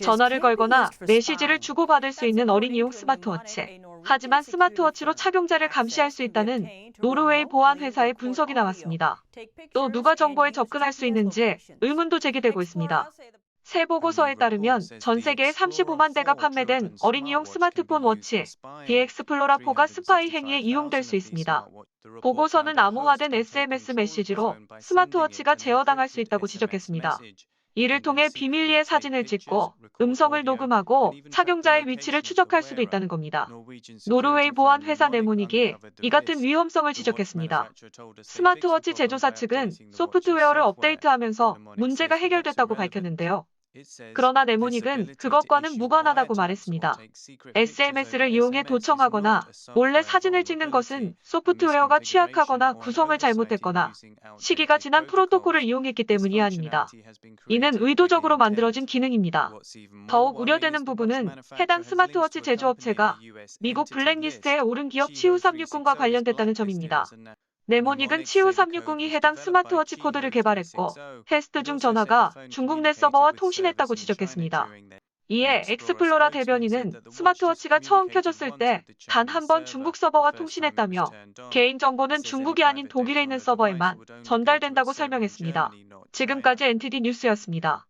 전화를 걸거나 메시지를 주고받을 수 있는 어린이용 스마트워치. 하지만 스마트워치로 착용자를 감시할 수 있다는 노르웨이 보안 회사의 분석이 나왔습니다. 또 누가 정보에 접근할 수 있는지 의문도 제기되고 있습니다. 새 보고서에 따르면 전 세계에 35만 대가 판매된 어린이용 스마트폰 워치 디엑스플로라 4가 스파이 행위에 이용될 수 있습니다. 보고서는 암호화된 SMS 메시지로 스마트워치가 제어당할 수 있다고 지적했습니다. 이를 통해 비밀리에 사진을 찍고 음성을 녹음하고 착용자의 위치를 추적할 수도 있다는 겁니다. 노르웨이 보안 회사 네모닉이 이 같은 위험성을 지적했습니다. 스마트워치 제조사 측은 소프트웨어를 업데이트하면서 문제가 해결됐다고 밝혔는데요. 그러나 네모닉은 그것과는 무관하다고 말했습니다. SMS를 이용해 도청하거나 몰래 사진을 찍는 것은 소프트웨어가 취약하거나 구성을 잘못했거나 시기가 지난 프로토콜을 이용했기 때문이 아닙니다. 이는 의도적으로 만들어진 기능입니다. 더욱 우려되는 부분은 해당 스마트워치 제조업체가 미국 블랙리스트에 오른 기업 치우360과 관련됐다는 점입니다. 네모닉은 치우 360이 해당 스마트워치 코드를 개발했고 테스트 중 전화가 중국 내 서버와 통신했다고 지적했습니다. 이에 엑스플로라 대변인은 스마트워치가 처음 켜졌을 때 단 한 번 중국 서버와 통신했다며 개인정보는 중국이 아닌 독일에 있는 서버에만 전달된다고 설명했습니다. 지금까지 NTD 뉴스였습니다.